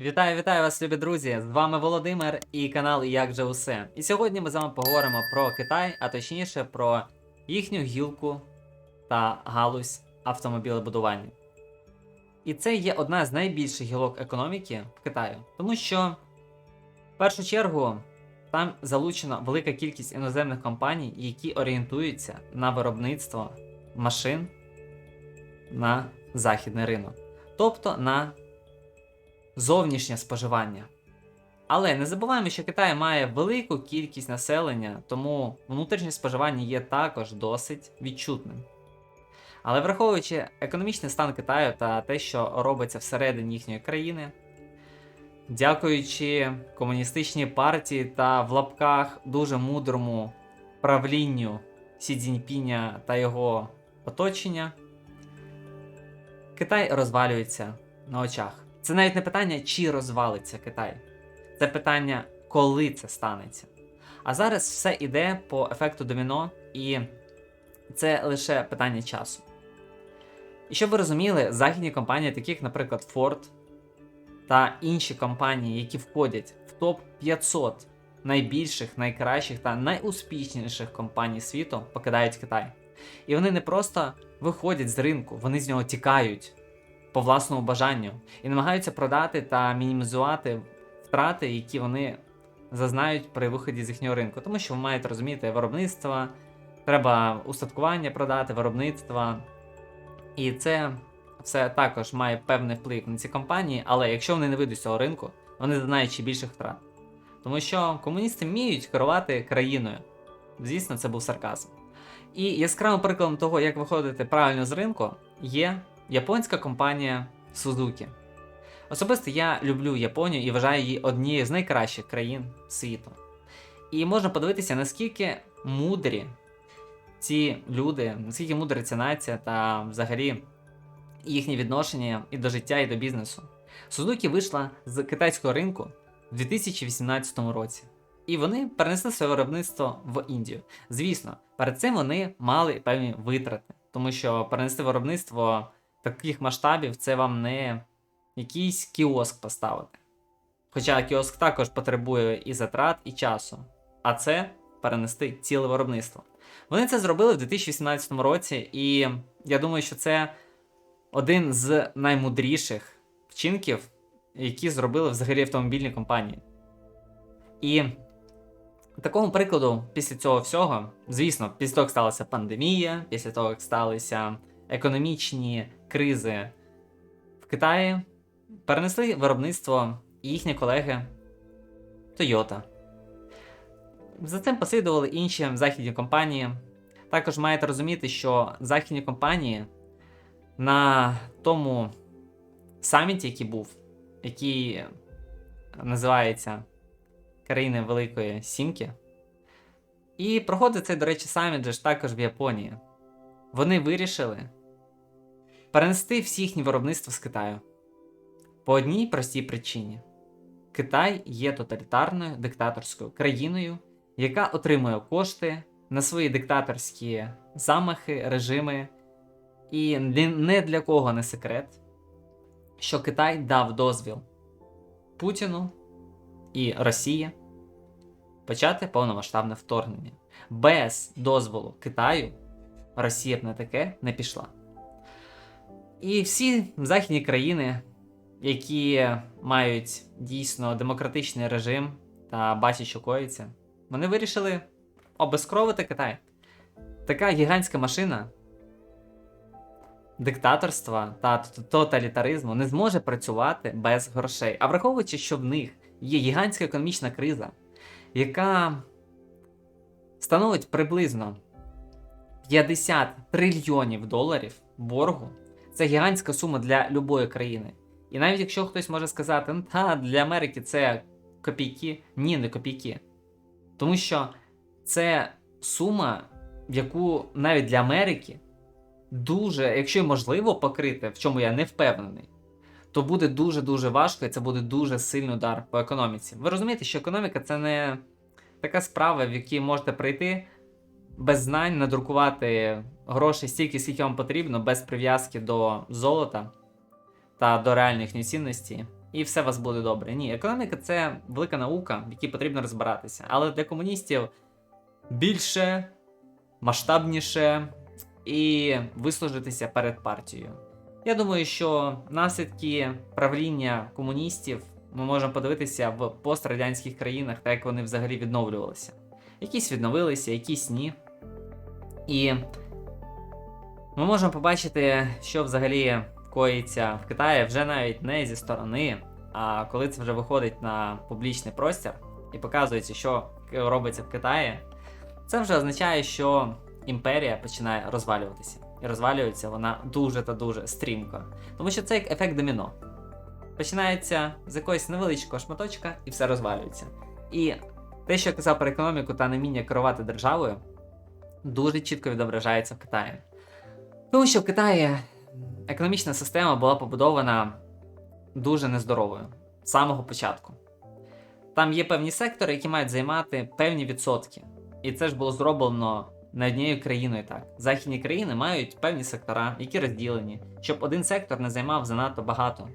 Вітаю, вітаю вас, любі друзі! З вами Володимир і канал Як же усе. І сьогодні ми з вами поговоримо про Китай, а точніше про їхню гілку та галузь автомобілебудування. І це є одна з найбільших гілок економіки в Китаю, тому що в першу чергу там залучена велика кількість іноземних компаній, які орієнтуються на виробництво машин на західний ринок, тобто на зовнішнє споживання. Але не забуваємо, що Китай має велику кількість населення, тому внутрішнє споживання є також досить відчутним. Але враховуючи економічний стан Китаю та те, що робиться всередині їхньої країни, дякуючи комуністичній партії та в лапках дуже мудрому правлінню Сі Цзіньпіня та його оточення, Китай розвалюється на очах. Це навіть не питання, чи розвалиться Китай. Це питання, коли це станеться. А зараз все йде по ефекту доміно, і це лише питання часу. І щоб ви розуміли, західні компанії, такі як, наприклад, Ford та інші компанії, які входять в топ 500 найбільших, найкращих та найуспішніших компаній світу, покидають Китай. І вони не просто виходять з ринку, вони з нього тікають по власному бажанню і намагаються продати та мінімізувати втрати, які вони зазнають при виході з їхнього ринку. Тому що ви маєте розуміти виробництво, треба устаткування продати, виробництво. І це все також має певний вплив на ці компанії, але якщо вони не вийдуть з цього ринку, вони зазнають ще більших втрат. Тому що комуністи вміють керувати країною. Звісно, це був сарказм. І яскравим прикладом того, як виходити правильно з ринку, є японська компанія Suzuki. Особисто я люблю Японію і вважаю її однією з найкращих країн світу. І можна подивитися, наскільки мудрі ці люди, наскільки мудра ця нація та взагалі їхнє відношення і до життя, і до бізнесу. Suzuki вийшла з китайського ринку в 2018 році. І вони перенесли своє виробництво в Індію. Звісно, перед цим вони мали певні витрати, тому що перенести виробництво таких масштабів це вам не якийсь кіоск поставити. Хоча кіоск також потребує і затрат, і часу. А це перенести ціле виробництво. Вони це зробили в 2018 році, і я думаю, що це один з наймудріших вчинків, які зробили взагалі автомобільні компанії. І такому прикладу, після цього всього, звісно, після того, як сталася пандемія, після того, як сталися економічні кризи в Китаї, перенесли виробництво і їхні колеги Toyota. За цим послідували інші західні компанії. Також маєте розуміти, що західні компанії на тому саміті, який був, який називається Країни Великої Сімки. І проходить цей, до речі, саміт же ж також в Японії. Вони вирішили перенести всі їхні виробництва з Китаю. По одній простій причині: Китай є тоталітарною диктаторською країною, яка отримує кошти на свої диктаторські замахи, режими. І не для кого не секрет, що Китай дав дозвіл Путіну і Росії почати повномасштабне вторгнення. Без дозволу Китаю Росія б на таке не пішла. І всі західні країни, які мають дійсно демократичний режим та бачать, що коїться, вони вирішили обезкровити Китай. Така гігантська машина диктаторства та тоталітаризму не зможе працювати без грошей. А враховуючи, що в них є гігантська економічна криза, яка становить приблизно 50 трильйонів доларів боргу, це гігантська сума для любої країни. І навіть якщо хтось може сказати, ну та для Америки це копійки, ні, не копійки. Тому що це сума, яку навіть для Америки дуже, якщо можливо покрити, в чому я не впевнений, то буде дуже-дуже важко і це буде дуже сильний удар по економіці. Ви розумієте, що економіка це не така справа, в якій можете прийти без знань, надрукувати гроші стільки, скільки вам потрібно, без прив'язки до золота та до реальної їхньої цінності, і все у вас буде добре. Ні, економіка це велика наука, в якій потрібно розбиратися. Але для комуністів більше, масштабніше і вислужитися перед партією. Я думаю, що наслідки правління комуністів ми можемо подивитися в пострадянських країнах, так як вони взагалі відновлювалися. Якісь відновилися, якісь ні. І ми можемо побачити, що взагалі коїться в Китаї вже навіть не зі сторони, а коли це вже виходить на публічний простір і показується, що робиться в Китаї, це вже означає, що імперія починає розвалюватися. І розвалюється вона дуже та дуже стрімко. Тому що це як ефект доміно. Починається з якогось невеличкого шматочка і все розвалюється. І те, що я казав про економіку та неміння керувати державою, дуже чітко відображається в Китаї. Тому що в Китаї економічна система була побудована дуже нездоровою з самого початку. Там є певні сектори, які мають займати певні відсотки. І це ж було зроблено не однією країною так. Західні країни мають певні сектора, які розділені, щоб один сектор не займав занадто багато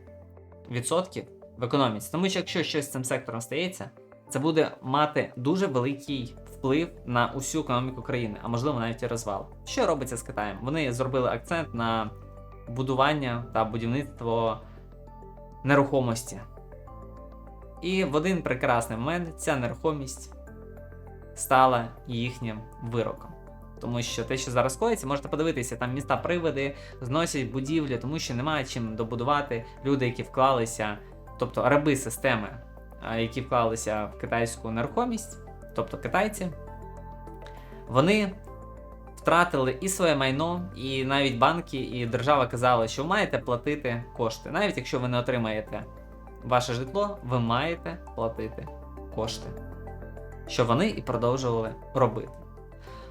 відсотків в економіці. Тому що якщо щось з цим сектором стається, це буде мати дуже великий вплив на усю економіку країни, а можливо навіть і розвал. Що робиться з Китаєм? Вони зробили акцент на будування та будівництво нерухомості. І в один прекрасний момент ця нерухомість стала їхнім вироком. Тому що те, що зараз коїться, можете подивитися, там міста приводи зносять будівлі, тому що немає чим добудувати люди, які вклалися, тобто раби системи, які вклалися в китайську нерухомість, тобто китайці, вони втратили і своє майно, і навіть банки, і держава казала, що ви маєте платити кошти. Навіть якщо ви не отримаєте ваше житло, ви маєте платити кошти. Що вони і продовжували робити.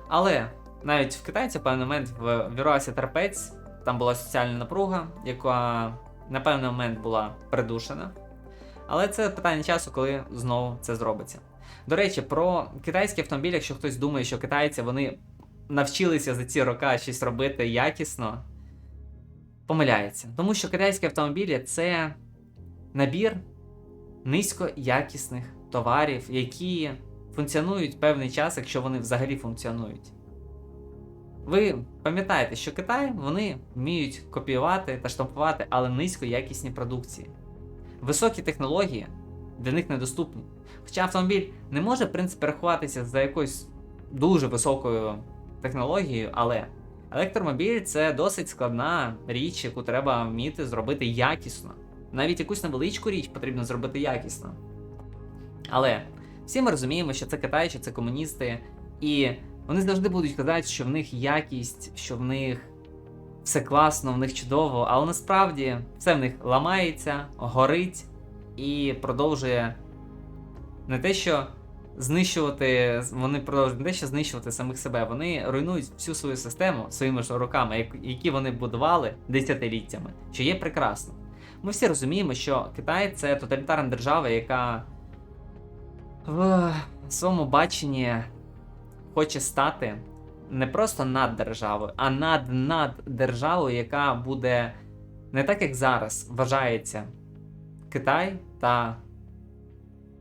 Але навіть в китайці в певний момент вірвався терпець, там була соціальна напруга, яка на певний момент була придушена. Але це питання часу, коли знову це зробиться. До речі, про китайські автомобілі, якщо хтось думає, що китайці вони навчилися за ці роки щось робити якісно, помиляється. Тому що китайські автомобілі це набір низькоякісних товарів, які функціонують певний час, якщо вони взагалі функціонують. Ви пам'ятаєте, що Китай вони вміють копіювати та штампувати, але низькоякісні продукції. Високі технології для них недоступні. Хоча автомобіль не може, в принципі, рахуватися за якоюсь дуже високою технологією, але електромобіль це досить складна річ, яку треба вміти зробити якісно. Навіть якусь невеличку річ потрібно зробити якісно. Але всі ми розуміємо, що це Китай, що це комуністи, і вони завжди будуть казати, що в них якість, що в них все класно, в них чудово, але насправді все в них ламається, горить і продовжує не те, що знищувати, вони продовжують не те, що знищувати самих себе, вони руйнують всю свою систему своїми ж руками, які вони будували десятиліттями, що є прекрасно. Ми всі розуміємо, що Китай це тоталітарна держава, яка в своєму баченні хоче стати не просто над державою, а над над державою, яка буде не так, як зараз вважається Китай та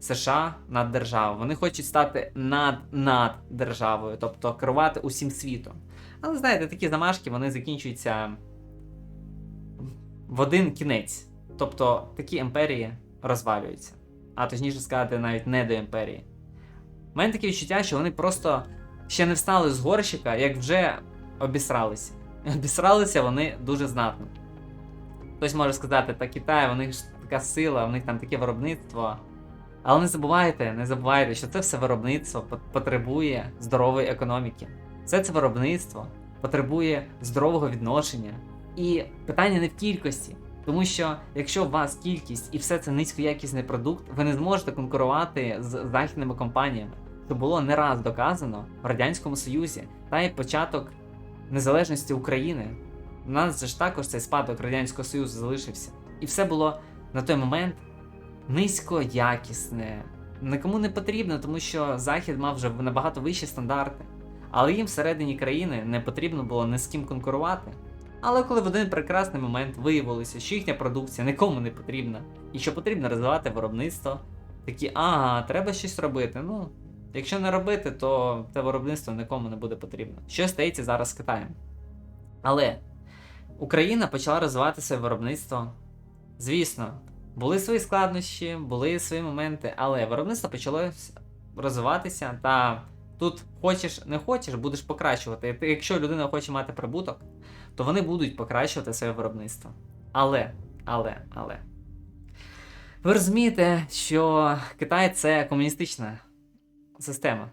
США над державою. Вони хочуть стати над над державою, тобто керувати усім світом. Але знаєте, такі замашки вони закінчуються в один кінець. Тобто такі імперії розвалюються. А точніше сказати, навіть не до імперії. У мене таке відчуття, що вони просто ще не встали з горщика, як вже обісралися. Обісралися вони дуже знатно. Хтось може сказати, та Китай, у них ж така сила, у них там таке виробництво. Але не забувайте, не забувайте, що це все виробництво потребує здорової економіки. Все це виробництво потребує здорового відношення. І питання не в кількості. Тому що якщо у вас кількість і все це низькоякісний продукт, ви не зможете конкурувати з західними компаніями. Це було не раз доказано в Радянському Союзі та й початок незалежності України. У нас же ж також цей спадок Радянського Союзу залишився. І все було на той момент низькоякісне, нікому не потрібно, тому що Захід мав вже набагато вищі стандарти. Але їм всередині країни не потрібно було ні з ким конкурувати. Але коли в один прекрасний момент виявилося, що їхня продукція нікому не потрібна, і що потрібно розвивати виробництво, такі, ага, треба щось робити. Ну, якщо не робити, то це виробництво нікому не буде потрібно. Що стається зараз з Китаєм? Але Україна почала розвивати своє виробництво. Звісно, були свої складнощі, були свої моменти, але виробництво почало розвиватися, та тут хочеш не хочеш, будеш покращувати. Якщо людина хоче мати прибуток, то вони будуть покращувати своє виробництво. Але, але, але. Ви розумієте, що Китай це комуністична система.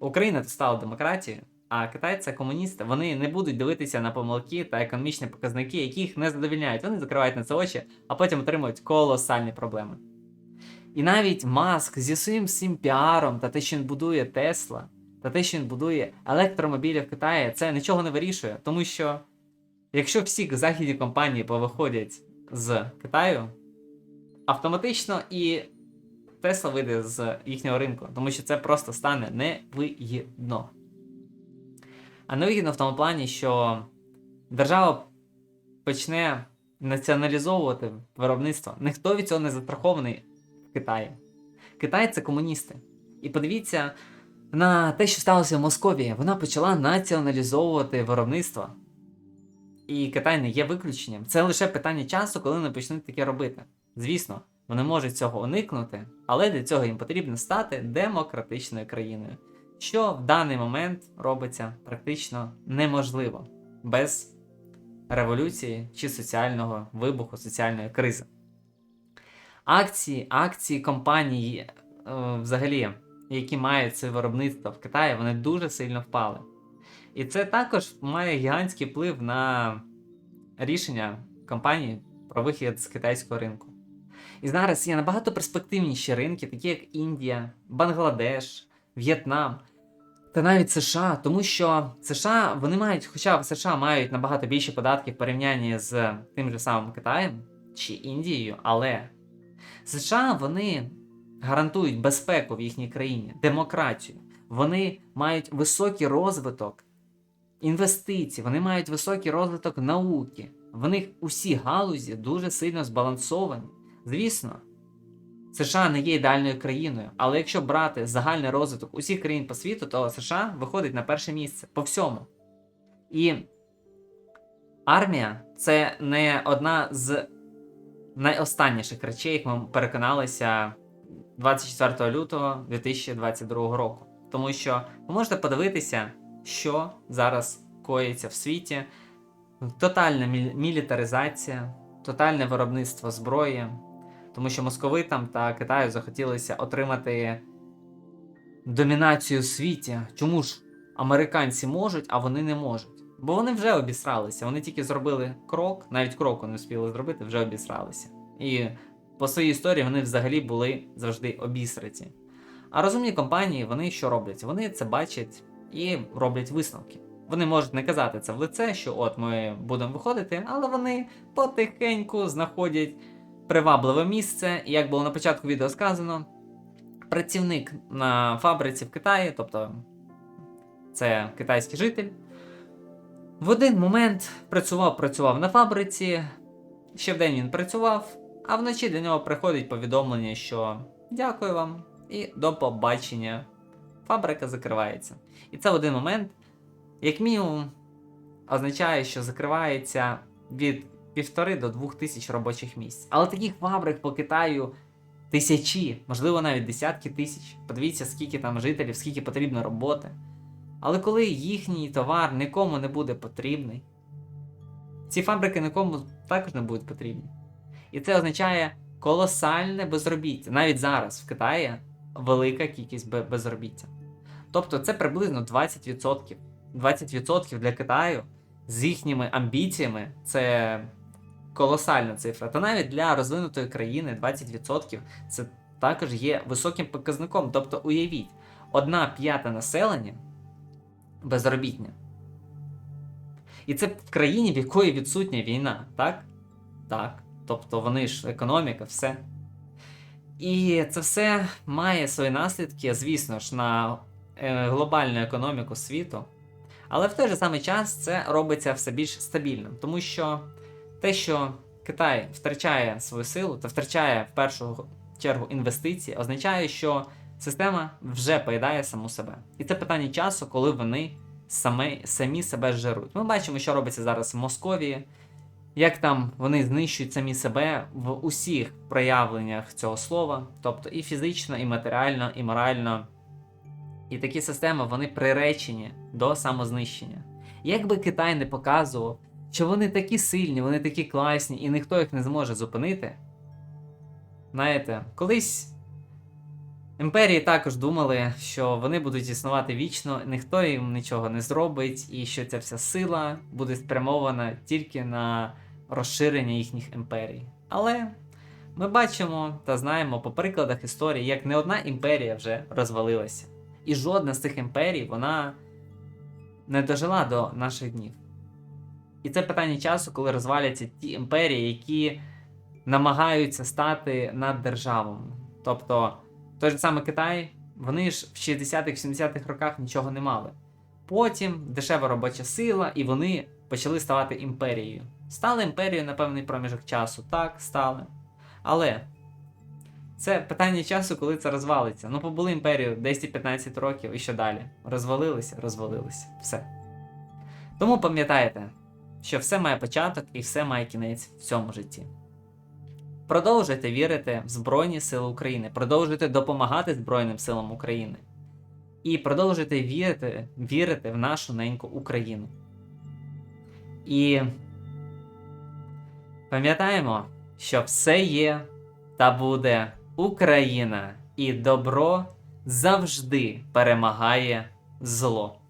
Україна стала демократією, а Китай це комуністи. Вони не будуть дивитися на помилки та економічні показники, які їх не задовільняють. Вони закривають на це очі, а потім отримують колосальні проблеми. І навіть Маск зі своїм всім піаром та те, що він будує Тесла, та те, що він будує електромобілі в Китаї, це нічого не вирішує, тому що якщо всі західні компанії повиходять з Китаю, автоматично і Тесла вийде з їхнього ринку, тому що це просто стане невигідно. А невигідно в тому плані, що держава почне націоналізовувати виробництво. Ніхто від цього не застрахований в Китаї. Китай це комуністи. І подивіться на те, що сталося в Московії. Вона почала націоналізовувати виробництво. І Китай не є виключенням. Це лише питання часу, коли вони почнуть таке робити. Звісно, вони можуть цього уникнути, але для цього їм потрібно стати демократичною країною, що в даний момент робиться практично неможливо без революції чи соціального вибуху, соціальної кризи. Акції, акції компаній, е, взагалі, які мають це виробництво в Китаї, вони дуже сильно впали. І це також має гігантський вплив на рішення компаній про вихід з китайського ринку. І зараз є набагато перспективніші ринки, такі як Індія, Бангладеш, В'єтнам та навіть США, тому що США вони мають, хоча в США мають набагато більше податків в порівнянні з тим же самим Китаєм чи Індією, але США вони гарантують безпеку в їхній країні, демократію. Вони мають високий розвиток інвестицій, вони мають високий розвиток науки. В них усі галузі дуже сильно збалансовані. Звісно, США не є ідеальною країною, але якщо брати загальний розвиток усіх країн по світу, то США виходить на перше місце по всьому. І армія це не одна з найостанніших речей, як ми переконалися 24 лютого 2022 року. Тому що ви можете подивитися, що зараз коїться в світі. Тотальна мілітаризація, тотальне виробництво зброї, тому що московитам та Китаю захотілося отримати домінацію у світі. Чому ж американці можуть, а вони не можуть? Бо вони вже обісралися. Вони тільки зробили крок, навіть кроку не встигли зробити, вже обісралися. І по своїй історії вони взагалі були завжди обісраті. А розумні компанії, вони що роблять? Вони це бачать і роблять висновки. Вони можуть не казати це в лице, що от ми будемо виходити, але вони потихеньку знаходять привабливе місце. Як було на початку відео сказано, працівник на фабриці в Китаї, тобто це китайський житель, в один момент працював, працював на фабриці, ще вдень він працював, а вночі до нього приходить повідомлення, що дякую вам і до побачення. Фабрика закривається. І це в один момент, як мінімум, означає, що закривається від півтори до двох тисяч робочих місць. Але таких фабрик по Китаю тисячі, можливо, навіть десятки тисяч. Подивіться, скільки там жителів, скільки потрібно роботи. Але коли їхній товар нікому не буде потрібний, ці фабрики нікому також не будуть потрібні. І це означає колосальне безробіття. Навіть зараз в Китаї велика кількість безробіття. Тобто це приблизно 20%. 20% для Китаю з їхніми амбіціями це колосальна цифра. Та навіть для розвинутої країни 20% це також є високим показником. Тобто, уявіть, одна п'ята населення безробітня. І це в країні, в якої відсутня війна, так? Так. Тобто вони ж економіка, все. І це все має свої наслідки, звісно ж, на е, глобальну економіку світу. Але в той же самий час це робиться все більш стабільним, тому що те, що Китай втрачає свою силу та втрачає в першу чергу інвестиції, означає, що система вже поїдає саму себе. І це питання часу, коли вони самі, самі себе зжеруть. Ми бачимо, що робиться зараз в Московії, як там вони знищують самі себе в усіх проявленнях цього слова, тобто і фізично, і матеріально, і морально. І такі системи вони приречені до самознищення. Як би Китай не показував, що вони такі сильні, вони такі класні, і ніхто їх не зможе зупинити. Знаєте, колись імперії також думали, що вони будуть існувати вічно, ніхто їм нічого не зробить, і що ця вся сила буде спрямована тільки на розширення їхніх імперій. Але ми бачимо та знаємо по прикладах історії, як не одна імперія вже розвалилася. І жодна з цих імперій вона не дожила до наших днів. І це питання часу, коли розваляться ті імперії, які намагаються стати наддержавами. Тобто, той же самий Китай, вони ж в 60-х-70-х роках нічого не мали. Потім дешева робоча сила, і вони почали ставати імперією. Стали імперією на певний проміжок часу, так, стали. Але це питання часу, коли це розвалиться. Ну, побули імперію 10-15 років і що далі? Розвалилися, розвалилися. Все. Тому пам'ятайте, що все має початок і все має кінець в цьому житті. Продовжуйте вірити в Збройні Сили України, продовжуйте допомагати Збройним силам України. І продовжуйте вірити, вірити в нашу неньку Україну. І пам'ятаємо, що все є та буде Україна, і добро завжди перемагає зло.